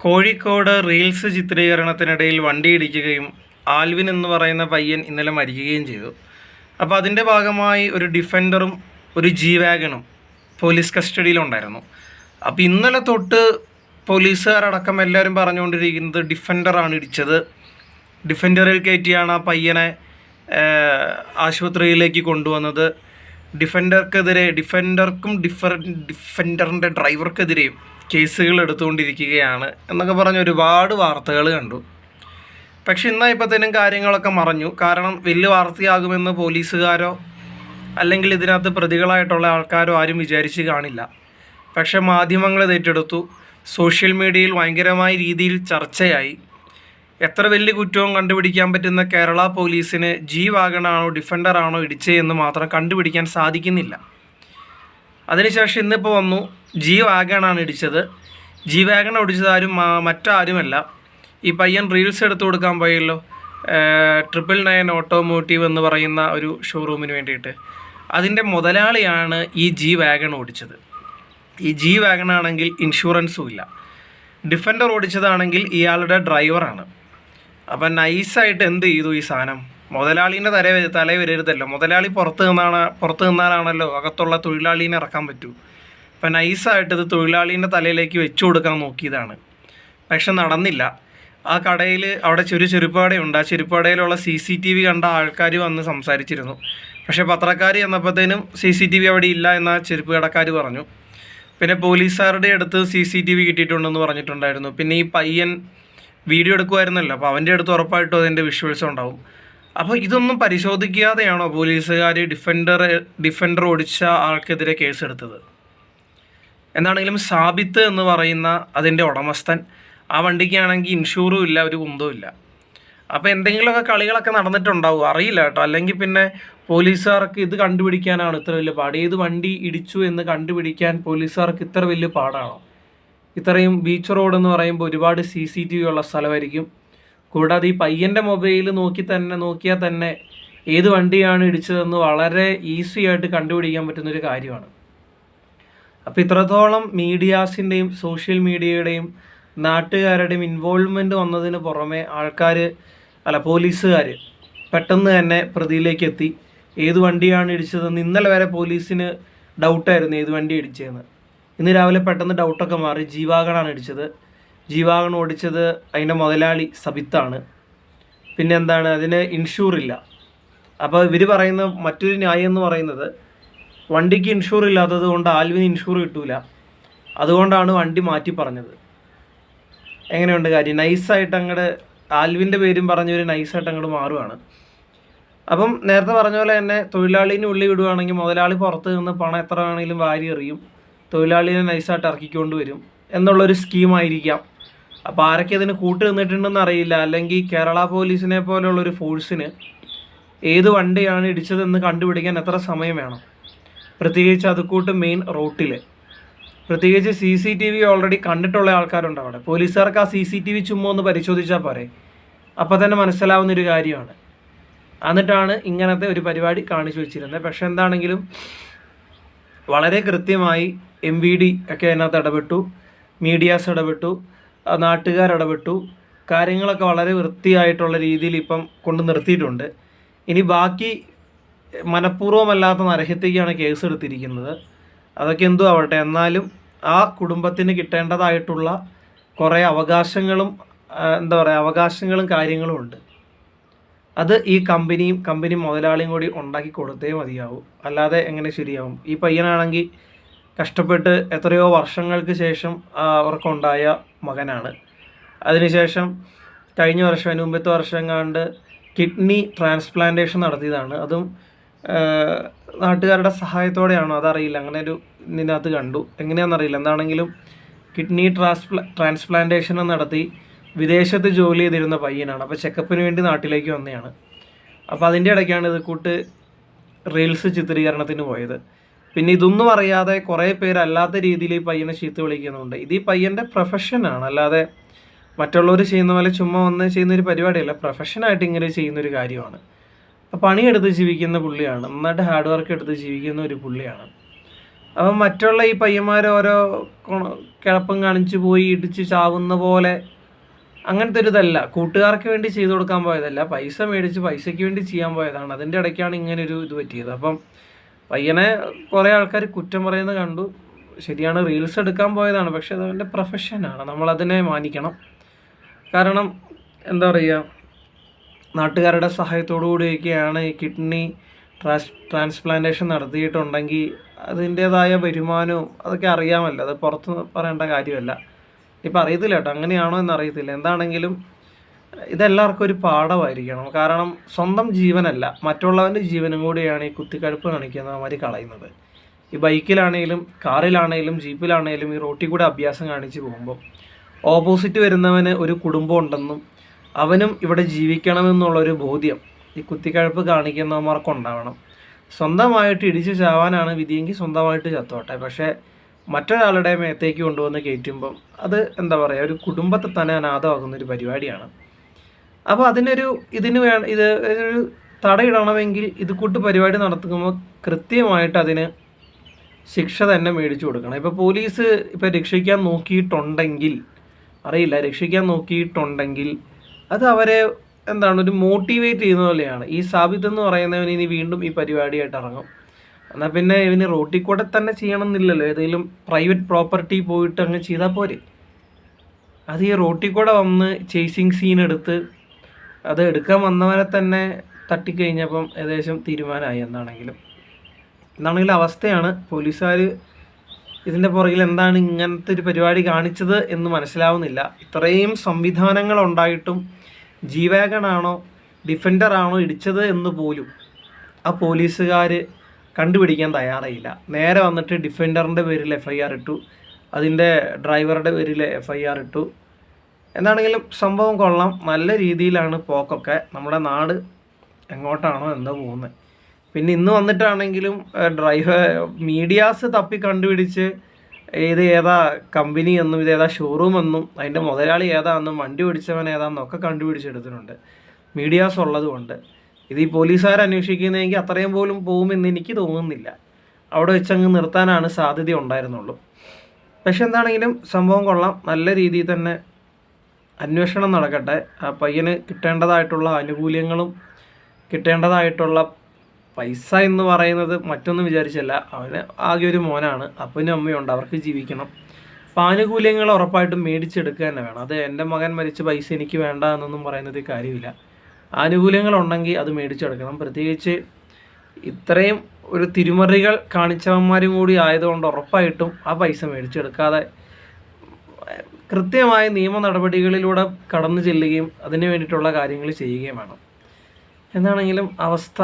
Kozhikode reels ചിത്രീകരണത്തിനിടയിൽ വണ്ടി ഇടിക്കുകയും Alvin എന്ന് പറയുന്ന പയ്യൻ ഇന്നലെ മരിക്കുകയും ചെയ്തു. അപ്പോൾ അതിന്റെ ഭാഗമായി ഒരു ഡിഫൻഡറും ഒരു ജി വാഗണും പോലീസ് കസ്റ്റഡിയിലുണ്ടായിരുന്നു. അപ്പോൾ ഇന്നലെ തൊട്ട് പോലീസുകാരടക്കം എല്ലാവരും പറഞ്ഞുകൊണ്ടിരിക്കുന്നത് ഡിഫൻഡറാണ് ഇടിച്ചത്. ഡിഫൻഡറിൽ കയറ്റിയാണ് ആ പയ്യനെ ആശുപത്രിയിലേക്ക് കൊണ്ടുവന്നത്. ഡിഫൻഡർക്കെതിരെ ഡിഫൻഡർക്കും ഡിഫർ ഡിഫൻഡറിന്റെ ഡ്രൈവർക്കെതിരെയും കേസുകൾ എടുത്തുകൊണ്ടിരിക്കുകയാണ് എന്നൊക്കെ പറഞ്ഞ് ഒരുപാട് വാർത്തകൾ കണ്ടു. പക്ഷെ ഇന്നായപ്പോഴത്തേനും കാര്യങ്ങളൊക്കെ മറഞ്ഞു. കാരണം വലിയ വാർത്തയാകുമെന്ന് പോലീസുകാരോ അല്ലെങ്കിൽ ഇതിനകത്ത് പ്രതികളായിട്ടുള്ള ആൾക്കാരോ ആരും വിചാരിച്ച് കാണില്ല. പക്ഷേ മാധ്യമങ്ങൾ ഏറ്റെടുത്തു. സോഷ്യൽ മീഡിയയിൽ ഭയങ്കരമായ രീതിയിൽ ചർച്ചയായി. എത്ര വലിയ കുറ്റവും കണ്ടുപിടിക്കാൻ പറ്റുന്ന കേരള പോലീസിന് ജി ഡിഫൻഡറാണോ ഡിഫൻഡറാണോ ഇടിച്ചതെന്ന് മാത്രം കണ്ടുപിടിക്കാൻ സാധിക്കുന്നില്ല. അതിനുശേഷം ഇന്നിപ്പോൾ വന്നു. ജി വാഗണാണ് ഇടിച്ചത്. ജി വാഗൺ ഓടിച്ചത് ആരും മറ്റാരുമല്ല. ഈ പയ്യൻ റീൽസ് എടുത്തു കൊടുക്കാൻ പോയല്ലോ. ട്രിപ്പിൾ നയൻ ഓട്ടോമോട്ടീവ് എന്ന് പറയുന്ന ഒരു ഷോറൂമിന് വേണ്ടിയിട്ട്. അതിന്റെ മുതലാളിയാണ് ഈ ജി വാഗൺ ഓടിച്ചത്. ഈ ജി വാഗൺ ആണെങ്കിൽ ഇൻഷുറൻസും ഇല്ല. ഡിഫൻഡർ ഓടിച്ചതാണെങ്കിൽ ഇയാളുടെ ഡ്രൈവറാണ്. അപ്പം നൈസായിട്ട് എന്ത് ചെയ്തു ഈ സാധനം? മുതലാളീന്റെ തല തല വരരുതല്ലോ. മുതലാളി പുറത്ത് നിന്നാണ് പുറത്ത് നിന്നാലാണല്ലോ അകത്തുള്ള തൊഴിലാളീനെ ഇറക്കാൻ പറ്റൂ. അപ്പം നൈസായിട്ട് ഇത് തൊഴിലാളീന്റെ തലയിലേക്ക് വെച്ചു കൊടുക്കാൻ നോക്കിയതാണ്. പക്ഷെ നടന്നില്ല. ആ കടയിൽ അവിടെ ചെറു ചെരുപ്പാടയുണ്ട് ആ ചെരുപ്പാടയിലുള്ള സി സി ടി വി കണ്ട ആൾക്കാർ വന്ന് സംസാരിച്ചിരുന്നു. പക്ഷേ പത്രക്കാർ ചെന്നപ്പോഴത്തേനും സി സി ടി വി അവിടെ ഇല്ല എന്ന ചെരുപ്പ് കടക്കാർ പറഞ്ഞു. പിന്നെ പോലീസുകാരുടെ അടുത്ത് സി സി ടി വി കിട്ടിയിട്ടുണ്ടെന്ന് പറഞ്ഞിട്ടുണ്ടായിരുന്നു. പിന്നെ ഈ പയ്യൻ വീഡിയോ എടുക്കുമായിരുന്നല്ലോ. അപ്പോൾ അവന്റെ അടുത്ത് ഉറപ്പായിട്ടും അതിന്റെ വിഷ്വൽസ് ഉണ്ടാവും. അപ്പോൾ ഇതൊന്നും പരിശോധിക്കാതെയാണോ പോലീസുകാർ ഡിഫൻഡർ ഡിഫൻഡർ ഓടിച്ച ആൾക്കെതിരെ കേസെടുത്തത്? എന്താണെങ്കിലും സാബിത്ത് എന്ന് പറയുന്ന അതിന്റെ ഉടമസ്ഥൻ ആ വണ്ടിക്കാണെങ്കിൽ ഇൻഷൂറും ഇല്ല ഒരു കുന്തവും ഇല്ല. അപ്പോൾ എന്തെങ്കിലുമൊക്കെ കളികളൊക്കെ നടന്നിട്ടുണ്ടാവും അറിയില്ല കേട്ടോ. അല്ലെങ്കിൽ പിന്നെ പോലീസുകാർക്ക് ഇത് കണ്ടുപിടിക്കാനാണ് ഇത്ര വലിയ പാട്. ഏത് വണ്ടി ഇടിച്ചു എന്ന് കണ്ടുപിടിക്കാൻ പോലീസുകാർക്ക് ഇത്ര വലിയ പാടാണോ? ഇത്രയും ബീച്ച് റോഡ് എന്ന് പറയുമ്പോൾ ഒരുപാട് സി സി ടി വി ഉള്ള സ്ഥലമായിരിക്കും കൂടാതെ ഈ പയ്യന്റെ മൊബൈൽ നോക്കി തന്നെ നോക്കിയാൽ തന്നെ ഏത് വണ്ടിയാണ് ഇടിച്ചതെന്ന് വളരെ ഈസി ആയിട്ട് കണ്ടുപിടിക്കാൻ പറ്റുന്നൊരു കാര്യമാണ്. അപ്പോൾ ഇത്രത്തോളം മീഡിയാസിന്റെയും സോഷ്യൽ മീഡിയയുടെയും നാട്ടുകാരുടെയും ഇൻവോൾവ്മെന്റ് വന്നതിന് പുറമെ ആൾക്കാർ അല്ല പോലീസുകാർ പെട്ടെന്ന് തന്നെ പ്രതിയിലേക്ക് എത്തി. ഏത് വണ്ടിയാണ് ഇടിച്ചതെന്ന് ഇന്നലെ വരെ പോലീസിന് ഡൗട്ടായിരുന്നു ഏത് വണ്ടി ഇടിച്ചതെന്ന്. ഇന്ന് രാവിലെ പെട്ടെന്ന് ഡൗട്ടൊക്കെ മാറി ജീവാഗണാണ് ഇടിച്ചത്. ജീവാഗൺ ഓടിച്ചത് അതിന്റെ മുതലാളി സബിത്താണ്. പിന്നെ എന്താണ്? അതിന് ഇൻഷൂർ ഇല്ല. അപ്പോൾ ഇവർ പറയുന്ന മറ്റൊരു ന്യായം എന്ന് പറയുന്നത് വണ്ടിക്ക് ഇൻഷൂർ ഇല്ലാത്തത് കൊണ്ട് ആൽവിന് ഇൻഷൂർ കിട്ടൂല. അതുകൊണ്ടാണ് വണ്ടി മാറ്റി പറഞ്ഞത്. എങ്ങനെയുണ്ട് കാര്യം? നൈസായിട്ട് അങ്ങോട്ട് ആൽവിന്റെ പേരും പറഞ്ഞവർ നൈസായിട്ട് അങ്ങോട്ട് മാറുവാണ്. അപ്പം നേരത്തെ പറഞ്ഞ പോലെ തന്നെ തൊഴിലാളിനെ ഉള്ളി വിടുവാണെങ്കിൽ മുതലാളി പുറത്ത് നിന്ന് പണം എത്ര വേണമെങ്കിലും വാരി എറിയും. തൊഴിലാളിനെ നൈസായിട്ട് ഇറക്കിക്കൊണ്ട് വരും. എന്നുള്ളൊരു സ്കീമായിരിക്കാം അപ്പോൾ ആരൊക്കെ അതിന് കൂട്ട് നിന്നിട്ടുണ്ടെന്ന് അറിയില്ല. അല്ലെങ്കിൽ കേരള പോലീസിനെ പോലെയുള്ള ഒരു ഫോഴ്സിന് ഏത് വണ്ടിയാണ് ഇടിച്ചതെന്ന് കണ്ടുപിടിക്കാൻ എത്ര സമയം വേണം? പ്രത്യേകിച്ച് അതുകൂട്ട് മെയിൻ റോട്ടിൽ പ്രത്യേകിച്ച് C C T V already കണ്ടിട്ടുള്ള ആൾക്കാരുണ്ട് അവിടെ. പോലീസുകാർക്ക് ആ സി സി ടി വി ചുമ്മാ ഒന്ന് പരിശോധിച്ചാൽ പോരെ. അപ്പോൾ തന്നെ മനസ്സിലാവുന്ന ഒരു കാര്യമാണ്. എന്നിട്ടാണ് ഇങ്ങനത്തെ ഒരു പരിപാടി കാണിച്ചു വെച്ചിരുന്നത്. പക്ഷെ എന്താണെങ്കിലും വളരെ കൃത്യമായി എം വി ഡി ഒക്കെ അതിനകത്ത് ഇടപെട്ടു. മീഡിയാസ് ഇടപെട്ടു. ഇടപെട്ടു. കാര്യങ്ങളൊക്കെ വളരെ വൃത്തിയായിട്ടുള്ള രീതിയിൽ ഇപ്പം കൊണ്ടു നിർത്തിയിട്ടുണ്ട്. ഇനി ബാക്കി മനഃപൂർവമല്ലാത്ത നരഹത്യക്കാണ് കേസ് എടുത്തിരിക്കുന്നത്. അതൊക്കെ എന്തോ ആവട്ടെ. എന്നാലും ആ കുടുംബത്തിന് കിട്ടേണ്ടതായിട്ടുള്ള കുറേ അവകാശങ്ങളും എന്താ പറയുക അവകാശങ്ങളും കാര്യങ്ങളും ഉണ്ട്. അത് ഈ കമ്പനിയും കമ്പനി മുതലാളിയും കൂടി ഉണ്ടാക്കി കൊടുത്തേ മതിയാവും. അല്ലാതെ എങ്ങനെ ശരിയാവും? ഈ പയ്യനാണെങ്കിൽ കഷ്ടപ്പെട്ട് എത്രയോ വർഷങ്ങൾക്ക് ശേഷം അവർക്കുണ്ടായ മകനാണ്. അതിനുശേഷം കഴിഞ്ഞ വർഷം അതിന് മുമ്പത്തെ വർഷം കണ്ട് കിഡ്നി ട്രാൻസ്പ്ലാന്റേഷൻ നടത്തിയതാണ്. അതും നാട്ടുകാരുടെ സഹായത്തോടെയാണോ? അതറിയില്ല. അങ്ങനെ ഒരു ഇതിനകത്ത് കണ്ടു. എങ്ങനെയാണെന്നറിയില്ല. എന്താണെങ്കിലും കിഡ്നി ട്രാൻസ്പ്ലാ ട്രാൻസ്പ്ലാന്റേഷൻ നടത്തി വിദേശത്ത് ജോലി ചെയ്തിരുന്ന പയ്യനാണ്. അപ്പോൾ ചെക്കപ്പിന് വേണ്ടി നാട്ടിലേക്ക് വന്നതാണ് അപ്പോൾ അതിന്റെ ഇടയ്ക്കാണ് ഇത് കൂട്ട് റീൽസ് ചിത്രീകരണത്തിന് പോയത്. പിന്നെ ഇതൊന്നും അറിയാതെ കുറേ പേര് അല്ലാത്ത രീതിയിൽ ഈ പയ്യനെ ചീത്ത വിളിക്കുന്നുണ്ട്. ഇത് ഈ പയ്യന്റെ പ്രൊഫഷനാണ് അല്ലാതെ മറ്റുള്ളവർ ചെയ്യുന്ന പോലെ ചുമ്മാ വന്ന് ചെയ്യുന്ന ഒരു പരിപാടിയല്ല പ്രൊഫഷനായിട്ട് ഇങ്ങനെ ചെയ്യുന്ന ഒരു കാര്യമാണ്. അപ്പോൾ പണിയെടുത്ത് ജീവിക്കുന്ന പുള്ളിയാണ്. നന്നായിട്ട് ഹാർഡ് വർക്ക് എടുത്ത് ജീവിക്കുന്ന ഒരു പുള്ളിയാണ്. അപ്പം മറ്റുള്ള ഈ പയ്യന്മാർ ഓരോ കിഴപ്പം കാണിച്ച് പോയി ഇടിച്ച് ചാവുന്ന പോലെ അങ്ങനത്തെ ഒരു ഇതല്ല. കൂട്ടുകാർക്ക് വേണ്ടി ചെയ്തു കൊടുക്കാൻ പോയതല്ല. പൈസ മേടിച്ച് പൈസയ്ക്ക് വേണ്ടി ചെയ്യാൻ പോയതാണ്. അതിന്റെ ഇടയ്ക്കാണ് ഇങ്ങനെ ഒരു ഇത് പറ്റിയത്. അപ്പം പയ്യനെ കുറേ ആൾക്കാർ കുറ്റം പറയുന്നത് കണ്ടു. ശരിയാണ് റീൽസ് എടുക്കാൻ പോയതാണ് പക്ഷെ അത് അവന്റെ പ്രൊഫഷനാണ് നമ്മളതിനെ മാനിക്കണം. കാരണം എന്താ പറയുക നാട്ടുകാരുടെ സഹായത്തോടു കൂടിയൊക്കെയാണ് ഈ കിഡ്നി ട്രാൻസ് ട്രാൻസ്പ്ലാന്റേഷൻ നടത്തിയിട്ടുണ്ടെങ്കിൽ അതിന്റേതായ വരുമാനവും അതൊക്കെ അറിയാമല്ലോ. അത് പുറത്ത് പറയേണ്ട കാര്യമല്ല. ഇപ്പം അറിയത്തില്ല കേട്ടോ അങ്ങനെയാണോ എന്ന് അറിയത്തില്ല എന്താണെങ്കിലും ഇതെല്ലാവർക്കും ഒരു പാഠമായിരിക്കണം. കാരണം സ്വന്തം ജീവനല്ല മറ്റുള്ളവന്റെ ജീവനും കൂടിയാണ് ഈ കുത്തിക്കഴുപ്പ് കാണിക്കുന്ന മാതിരി കളയുന്നത്. ഈ ബൈക്കിലാണെങ്കിലും കാറിലാണെങ്കിലും ജീപ്പിലാണെങ്കിലും ഈ റോട്ടിൽ കൂടെ അഭ്യാസം കാണിച്ച് പോകുമ്പോൾ ഓപ്പോസിറ്റ് വരുന്നവന് ഒരു കുടുംബം ഉണ്ടെന്നും അവനും ഇവിടെ ജീവിക്കണമെന്നുള്ളൊരു ബോധ്യം ഈ കുത്തിക്കഴുപ്പ് കാണിക്കുന്നവന്മാർക്കുണ്ടാവണം സ്വന്തമായിട്ട് ഇടിച്ച് ചാവാനാണ് വിധിയെങ്കിൽ സ്വന്തമായിട്ട് ചത്തോട്ടെ. പക്ഷേ മറ്റൊരാളുടെ മേത്തേക്ക് കൊണ്ടുവന്ന് കയറ്റുമ്പം അത് എന്താ പറയുക ഒരു കുടുംബത്തെ തന്നെ അനാഥമാകുന്ന ഒരു പരിപാടിയാണ്. അപ്പോൾ അതിനൊരു ഇതിന് വേ ഇത് ഒരു തടയിടണമെങ്കിൽ ഇത് കൂട്ട് പരിപാടി നടത്തുമ്പോൾ കൃത്യമായിട്ട് അതിന് ശിക്ഷ തന്നെ മേടിച്ചു കൊടുക്കണം. ഇപ്പോൾ പോലീസ് ഇപ്പോൾ രക്ഷിക്കാൻ നോക്കിയിട്ടുണ്ടെങ്കിൽ അറിയില്ല രക്ഷിക്കാൻ നോക്കിയിട്ടുണ്ടെങ്കിൽ അത് അവരെ എന്താണ് ഒരു മോട്ടിവേറ്റ് ചെയ്യുന്ന പോലെയാണ്. ഈ സാബിത്ത് എന്ന് പറയുന്നവൻ ഇനി വീണ്ടും ഈ പരിപാടിയായിട്ട് ഇറങ്ങും. എന്നാൽ പിന്നെ ഇവന് റോട്ടിൽ കൂടെ തന്നെ ചെയ്യണമെന്നില്ലല്ലോ. ഏതെങ്കിലും പ്രൈവറ്റ് പ്രോപ്പർട്ടി പോയിട്ട് അങ്ങ് ചെയ്താൽ പോരെ. അത് ഈ റോട്ടിൽ കൂടെ വന്ന് ചേസിങ് സീൻ എടുത്ത് അത് എടുക്കാൻ വന്നവനെ തന്നെ തട്ടിക്കഴിഞ്ഞപ്പം ഏകദേശം തീരുമാനമായി എന്താണെങ്കിലും എന്താണെങ്കിലും അവസ്ഥയാണ്. പോലീസുകാർ ഇതിന്റെ പുറകിൽ എന്താണ് ഇങ്ങനത്തെ ഒരു പരിപാടി കാണിച്ചത് എന്ന് മനസ്സിലാവുന്നില്ല. ഇത്രയും സംവിധാനങ്ങൾ ഉണ്ടായിട്ടും ജീവാഗണാണോ ഡിഫൻഡറാണോ ഇടിച്ചത് എന്ന് പോലും ആ പോലീസുകാർ കണ്ടുപിടിക്കാൻ തയ്യാറായില്ല. നേരെ വന്നിട്ട് ഡിഫൻഡറിന്റെ പേരിൽ എഫ് ഐ ആർ ഇട്ടു. അതിന്റെ ഡ്രൈവറുടെ പേരിൽ എഫ് ഐ ആർ ഇട്ടു. എന്താണെങ്കിലും സംഭവം കൊള്ളാം. നല്ല രീതിയിലാണ് പോക്കൊക്കെ. നമ്മുടെ നാട് എങ്ങോട്ടാണോ എന്തോ പോകുന്നത്. പിന്നെ ഇന്ന് വന്നിട്ടാണെങ്കിലും ഡ്രൈവർ മീഡിയാസ് തപ്പി കണ്ടുപിടിച്ച് ഇത് ഏതാ കമ്പനി എന്നും ഇത് ഏതാ ഷോറൂം എന്നും അതിന്റെ മുതലാളി ഏതാണെന്നും വണ്ടി ഓടിച്ചവൻ ഏതാണെന്നൊക്കെ കണ്ടുപിടിച്ചെടുത്തിട്ടുണ്ട്. മീഡിയാസ് ഉള്ളതുകൊണ്ട്. ഇത് ഈ പോലീസുകാർ അന്വേഷിക്കുന്നതെങ്കിൽ അത്രയും പോലും പോകുമെന്ന് എനിക്ക് തോന്നുന്നില്ല. അവിടെ വെച്ചങ്ങ് നിർത്താനാണ് സാധ്യത ഉണ്ടായിരുന്നുള്ളൂ. പക്ഷെ എന്താണെങ്കിലും സംഭവം കൊള്ളാം. നല്ല രീതിയിൽ തന്നെ അന്വേഷണം നടക്കട്ടെ. ആ പയ്യന് കിട്ടേണ്ടതായിട്ടുള്ള ആനുകൂല്യങ്ങളും കിട്ടേണ്ടതായിട്ടുള്ള പൈസ എന്ന് പറയുന്നത് മറ്റൊന്നും വിചാരിച്ചല്ല. അവന് ആകെ ഒരു മോനാണ്. അപ്പനും അമ്മയുണ്ട് അവർക്ക് ജീവിക്കണം. അപ്പം ആനുകൂല്യങ്ങൾ ഉറപ്പായിട്ടും മേടിച്ചെടുക്കുക തന്നെ വേണം. അത് എന്റെ മകൻ മരിച്ച പൈസ എനിക്ക് വേണ്ട എന്നൊന്നും പറയുന്നത് കാര്യമില്ല. ആനുകൂല്യങ്ങളുണ്ടെങ്കിൽ അത് മേടിച്ചെടുക്കണം. പ്രത്യേകിച്ച് ഇത്രയും ഒരു തിരുമറികൾ കാണിച്ചവന്മാരും കൂടി ആയതുകൊണ്ട് ഉറപ്പായിട്ടും ആ പൈസ മേടിച്ചെടുക്കാതെ കൃത്യമായ നിയമ നടപടികളിലൂടെ കടന്നു ചെല്ലുകയും അതിന് വേണ്ടിയിട്ടുള്ള കാര്യങ്ങൾ ചെയ്യുകയും വേണം. എന്താണെങ്കിലും അവസ്ഥ